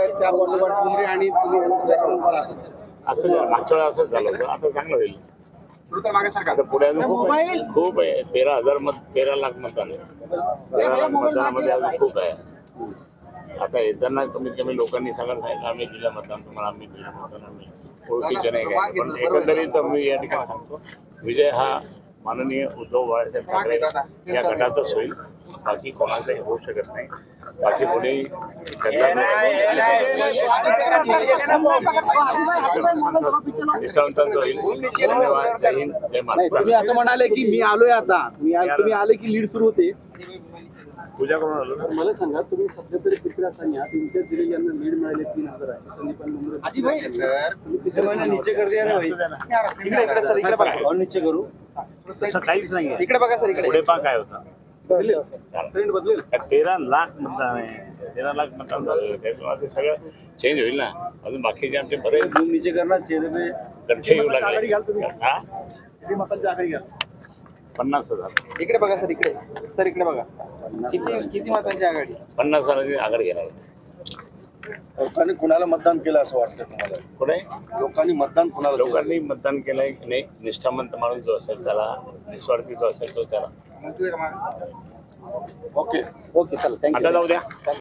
आहेत त्या पाठोपाठ मुंबई आणि तुम्ही. असं. मागच्या वेळा असंच झालं होतं. आता चांगलं होईल. आता पुढे अजून खूप आहे. खूप आहे. तेरा हजार मत तेरा लाख मतदान आहे. तेरा लाख मतदानामध्ये अजून खूप आहे. आता येताना कमीत कमी लोकांनी सगळं सांगितलं. आम्ही दिलं मतदान तुम्हाला आम्ही दिलं मतदान आम्ही ओळखीचे नाही काय. पण एकंदरीत मी या ठिकाणी सांगतो. विजय हा माननीय उद्धव बाळासाहेब ठाकरे या गटातच होईल बाकी कोणाचाही होऊ शकत नाही बाकी निष्ठावंतांचं होईल धन्यवाद जय हिंद जय नाही महाराष्ट्र तुम्ही असं म्हणाले की मी आलोय आता तुम्ही आले की लीड सुरू होते पूजा करून आलो. मला सांगा तुम्ही सध्या तरी तिसऱ्या असताना तुमच्या दिले यांना लीड मिळाले तीन हजार आहे संदीप आणि मुंबई आधी भाई नीचे कर दिया रे भाई. इकडे इकडे सर इकडे बघा. नीचे करू. काहीच नाही इकडे बघा सर इकडे. पुढे पा काय होता. ट्रेंड बदलेल. तेरा लाख मतदान आहे. तेरा लाख मतदान झालं. त्याच्यामुळे सगळं चेंज होईल ना. अजून बाकीचे आमचे बरेच नीचे करना चेहरे गठ्ठे येऊ लागले. घ्याल तुम्ही. हा? घ्या पन्नास हजार. इकडे बघा सर इकडे. सर इकडे बघा. किती किती मतांची आघाडी? पन्नास हजाराची आघाडी घेणार लोकांनी कुणाला मतदान केलं असं वाटतं तुम्हाला? पुढे लोकांनी मतदान कुणाला केलं? लोकांनी मतदान केलंय की नाही? निष्ठावंत माणूस जो असेल त्याला निस्वार्थी जो असेल तो त्याला. ओके. ओके चला. थँक्यू आता जाऊ द्या.